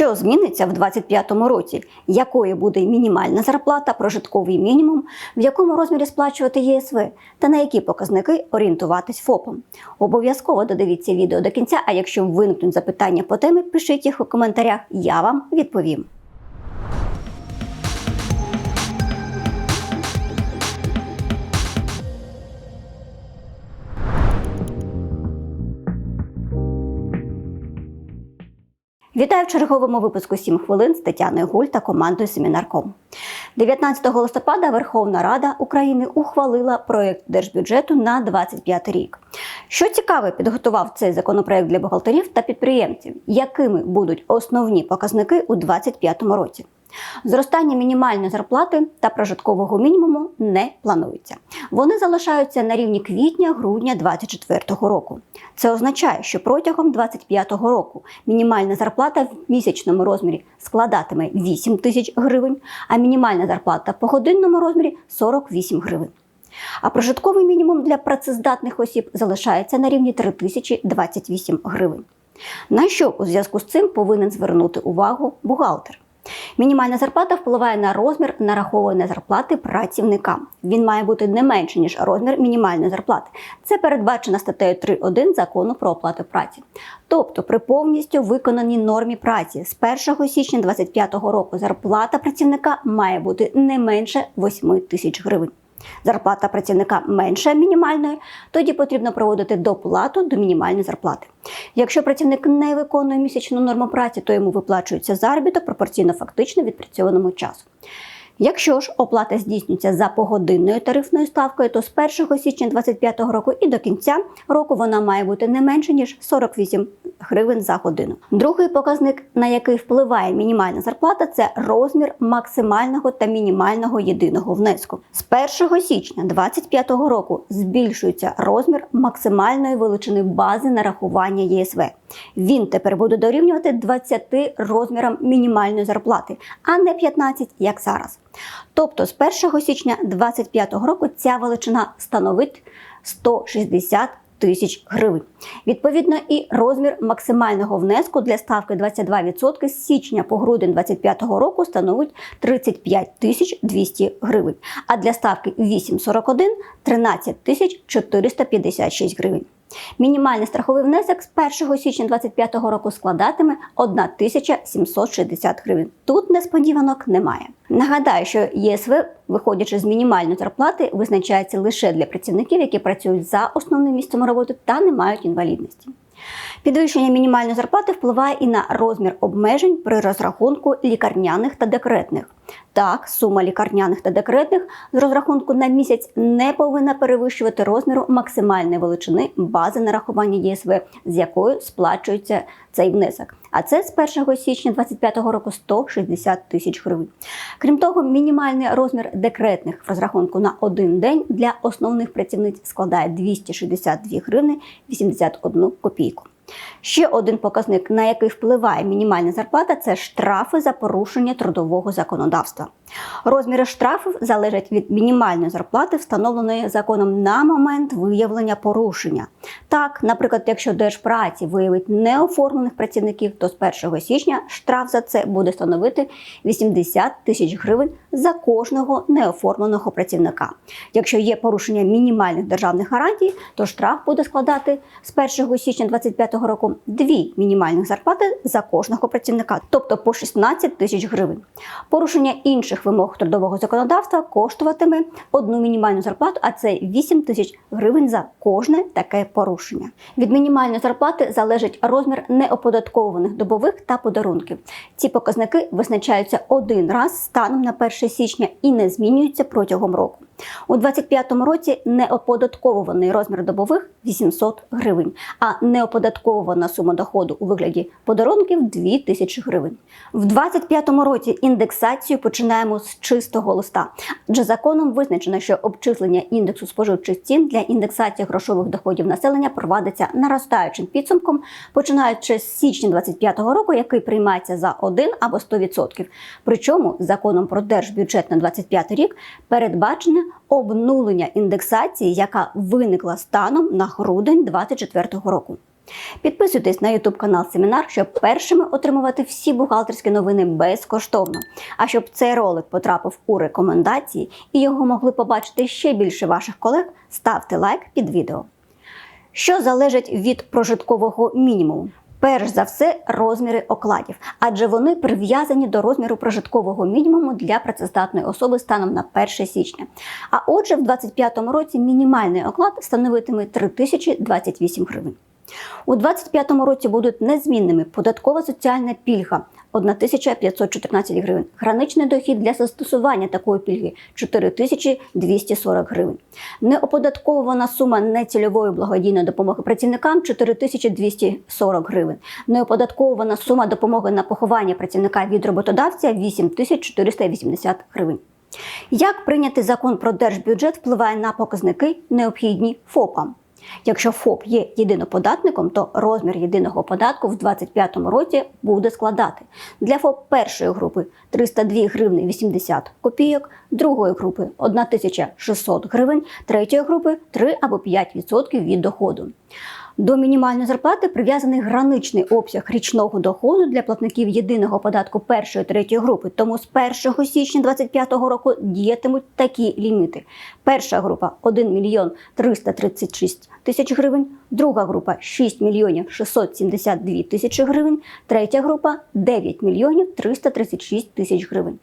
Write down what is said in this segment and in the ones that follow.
Що зміниться в 2025 році? Якою буде мінімальна зарплата, прожитковий мінімум, в якому розмірі сплачувати ЄСВ та на які показники орієнтуватись ФОПом? Обов'язково додивіться відео до кінця. А якщо виникнуть запитання по темі, пишіть їх у коментарях. Я вам відповім. Вітаю в черговому випуску «7 хвилин з Тетяною Гуль та командою Семінарком. 19 листопада Верховна Рада України ухвалила проєкт держбюджету на 25 рік. Що цікаве, підготував цей законопроект для бухгалтерів та підприємців, якими будуть основні показники у 2025 році. Зростання мінімальної зарплати та прожиткового мінімуму не планується. Вони залишаються на рівні квітня-грудня 2024 року. Це означає, що протягом 2025 року мінімальна зарплата в місячному розмірі складатиме 8 тисяч гривень, а мінімальна зарплата по годинному розмірі 48 гривень. А прожитковий мінімум для працездатних осіб залишається на рівні 3028 гривень. На що у зв'язку з цим повинен звернути увагу бухгалтер? Мінімальна зарплата впливає на розмір нарахованої зарплати працівникам. Він має бути не менше, ніж розмір мінімальної зарплати. Це передбачено статтею 3.1 закону про оплату праці. Тобто, при повністю виконаній нормі праці з 1 січня 2025 року зарплата працівника має бути не менше 8 тисяч гривень. Зарплата працівника менша мінімальної, тоді потрібно проводити доплату до мінімальної зарплати. Якщо працівник не виконує місячну норму праці, то йому виплачується заробіток пропорційно фактично відпрацьованому часу. Якщо ж оплата здійснюється за погодинною тарифною ставкою, то з 1 січня 2025 року і до кінця року вона має бути не менше ніж 48 гривень за годину. Другий показник, на який впливає мінімальна зарплата, це розмір максимального та мінімального єдиного внеску. З 1 січня 2025 року збільшується розмір максимальної величини бази нарахування ЄСВ. Він тепер буде дорівнювати 20 розмірам мінімальної зарплати, а не 15, як зараз. Тобто з 1 січня 2025 року ця величина становить 160 тисяч гривень. Відповідно, і розмір максимального внеску для ставки 22% з січня по грудень 2025 року становить 35 тисяч 200 гривень, а для ставки 8,41 – 13 тисяч 456 гривень. Мінімальний страховий внесок з 1 січня 2025 року складатиме 1760 гривень. Тут несподіванок немає. Нагадаю, що ЄСВ, виходячи з мінімальної зарплати, визначається лише для працівників, які працюють за основним місцем роботи та не мають інвалідності. Підвищення мінімальної зарплати впливає і на розмір обмежень при розрахунку лікарняних та декретних. Так, сума лікарняних та декретних з розрахунку на місяць не повинна перевищувати розміру максимальної величини бази нарахування ЄСВ, з якою сплачується цей внесок. А це з 1 січня 2025 року 160 тисяч гривень. Крім того, мінімальний розмір декретних в розрахунку на один день для основних працівниць складає 262 гривни 81 копійку. Ще один показник, на який впливає мінімальна зарплата, це штрафи за порушення трудового законодавства. Розміри штрафів залежать від мінімальної зарплати, встановленої законом на момент виявлення порушення. Так, наприклад, якщо держпраці виявить неоформлених працівників, то з 1 січня штраф за це буде становити 80 тисяч гривень за кожного неоформленого працівника. Якщо є порушення мінімальних державних гарантій, то штраф буде складати з 1 січня 2025 року дві мінімальних зарплати за кожного працівника, тобто по 16 тисяч гривень. Порушення інших вимог трудового законодавства коштуватиме одну мінімальну зарплату, а це 8 тисяч гривень за кожне таке порушення. Від мінімальної зарплати залежить розмір неоподаткованих добових та подарунків. Ці показники визначаються один раз станом на 1 січня і не змінюються протягом року. У 2025 році неоподатковуваний розмір добових 800 гривень, а неоподатковувана сума доходу у вигляді подарунків 2000 гривень. В 2025 році індексацію починаємо з чистого листа, адже законом визначено, що обчислення індексу споживчих цін для індексації грошових доходів населення провадиться наростаючим підсумком, починаючи з січня 2025 року, який приймається за 1 або 100%. Причому законом про держбюджет на 2025 рік передбачено обнулення індексації, яка виникла станом на грудень 2024 року. Підписуйтесь на YouTube канал Семінар, щоб першими отримувати всі бухгалтерські новини безкоштовно. А щоб цей ролик потрапив у рекомендації і його могли побачити ще більше ваших колег, ставте лайк під відео. Що залежить від прожиткового мінімуму? Перш за все, розміри окладів, адже вони прив'язані до розміру прожиткового мінімуму для працездатної особи станом на 1 січня. А отже, в 2025 році мінімальний оклад становитиме 3028 гривень. У 2025 році будуть незмінними податкова соціальна пільга 1514 гривень, граничний дохід для застосування такої пільги 4240 гривень. Неоподаткована сума нецільової благодійної допомоги працівникам 4240 гривень. Неоподаткована сума допомоги на поховання працівника від роботодавця 8480 гривень. Як прийнятий закон про держбюджет впливає на показники, необхідні ФОПам? Якщо ФОП є єдиноподатником, то розмір єдиного податку в 2025 році буде складати для ФОП першої групи 302 гривни 80 копійок, другої групи 1600 гривень, третьої групи 3 або 5% від доходу. До мінімальної зарплати прив'язаний граничний обсяг річного доходу для платників єдиного податку першої третьої групи. Тому з 1 січня 2025 року діятимуть такі ліміти. Перша група 1 мільйон 336 тисяч гривень, друга група 6 мільйонів 672 тисячі гривень, третя група 9 мільйонів 336 тисяч гривень.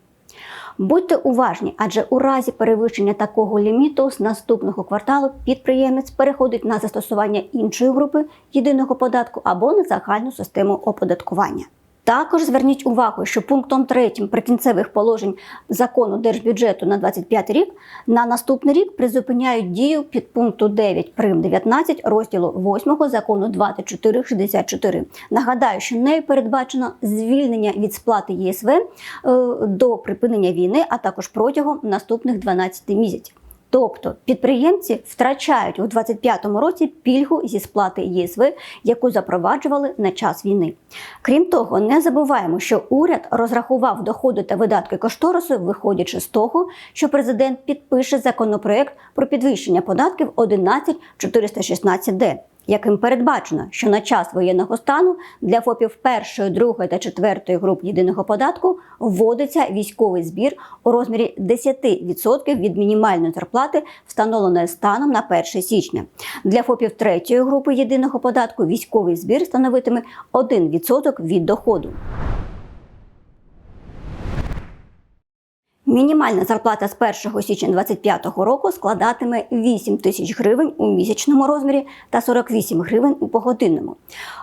Будьте уважні, адже у разі перевищення такого ліміту з наступного кварталу підприємець переходить на застосування іншої групи єдиного податку або на загальну систему оподаткування. Також зверніть увагу, що пунктом 3 прикінцевих положень закону держбюджету на 25 рік на наступний рік призупиняють дію під пункту 9 прим 19 розділу 8 закону 2464. Нагадаю, що нею передбачено звільнення від сплати ЄСВ е, до припинення війни, а також протягом наступних 12 місяців. Тобто підприємці втрачають у 2025 році пільгу зі сплати ЄСВ, яку запроваджували на час війни. Крім того, не забуваємо, що уряд розрахував доходи та видатки кошторису, виходячи з того, що президент підпише законопроект про підвищення податків 11416Д яким передбачено, що на час воєнного стану для ФОПів першої, другої та четвертої груп єдиного податку вводиться військовий збір у розмірі 10% від мінімальної зарплати, встановленої станом на 1 січня. Для ФОПів третьої групи єдиного податку військовий збір становитиме 1% від доходу. Мінімальна зарплата з 1 січня 2025 року складатиме 8 тисяч гривень у місячному розмірі та 48 гривень у погодинному.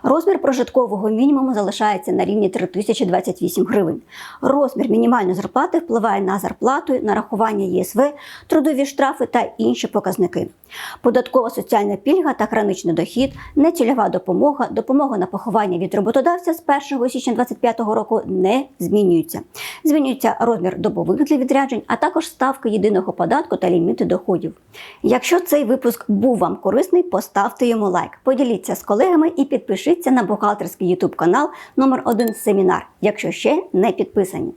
Розмір прожиткового мінімуму залишається на рівні 3028 гривень. Розмір мінімальної зарплати впливає на зарплату, нарахування ЄСВ, трудові штрафи та інші показники. Податкова соціальна пільга та граничний дохід, нецільова допомога, допомога на поховання від роботодавця з 1 січня 2025 року не змінюються. Змінюється розмір добових для відряджень, а також ставки єдиного податку та ліміти доходів. Якщо цей випуск був вам корисний, поставте йому лайк, поділіться з колегами і підпишіться на бухгалтерський YouTube канал номер 1 семінар, якщо ще не підписані.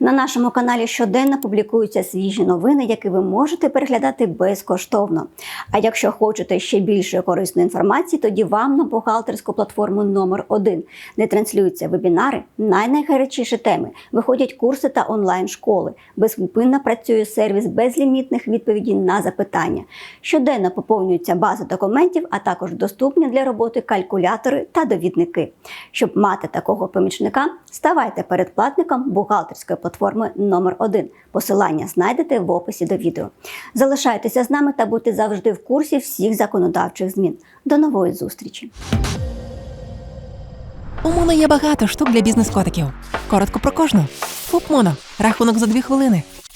На нашому каналі щоденно публікуються свіжі новини, які ви можете переглядати безкоштовно. А якщо хочете ще більше корисної інформації, тоді вам на бухгалтерську платформу номер 1 де транслюються вебінари, найнайгарячіші теми, виходять курси та онлайн-школи. Безупинно працює сервіс безлімітних відповідей на запитання. Щоденно поповнюється база документів, а також доступні для роботи калькулятори та довідники. Щоб мати такого помічника, ставайте передплатником бухгалтерської платформи номер 1 Посилання знайдете в описі до відео. Залишайтеся з нами та будьте завжди в курсі всіх законодавчих змін. До нової зустрічі! У Моно є багато штук для бізнес-котиків. Коротко про кожну. ФУП Моно. Рахунок за дві хвилини.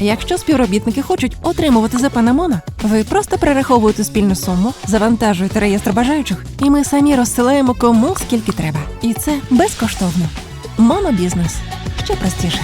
Якщо співробітники хочуть отримувати ЗП на Моно, ви просто перераховуєте спільну суму, завантажуєте реєстр бажаючих, і ми самі розсилаємо кому скільки треба. І це безкоштовно. Монобізнес ще простіше.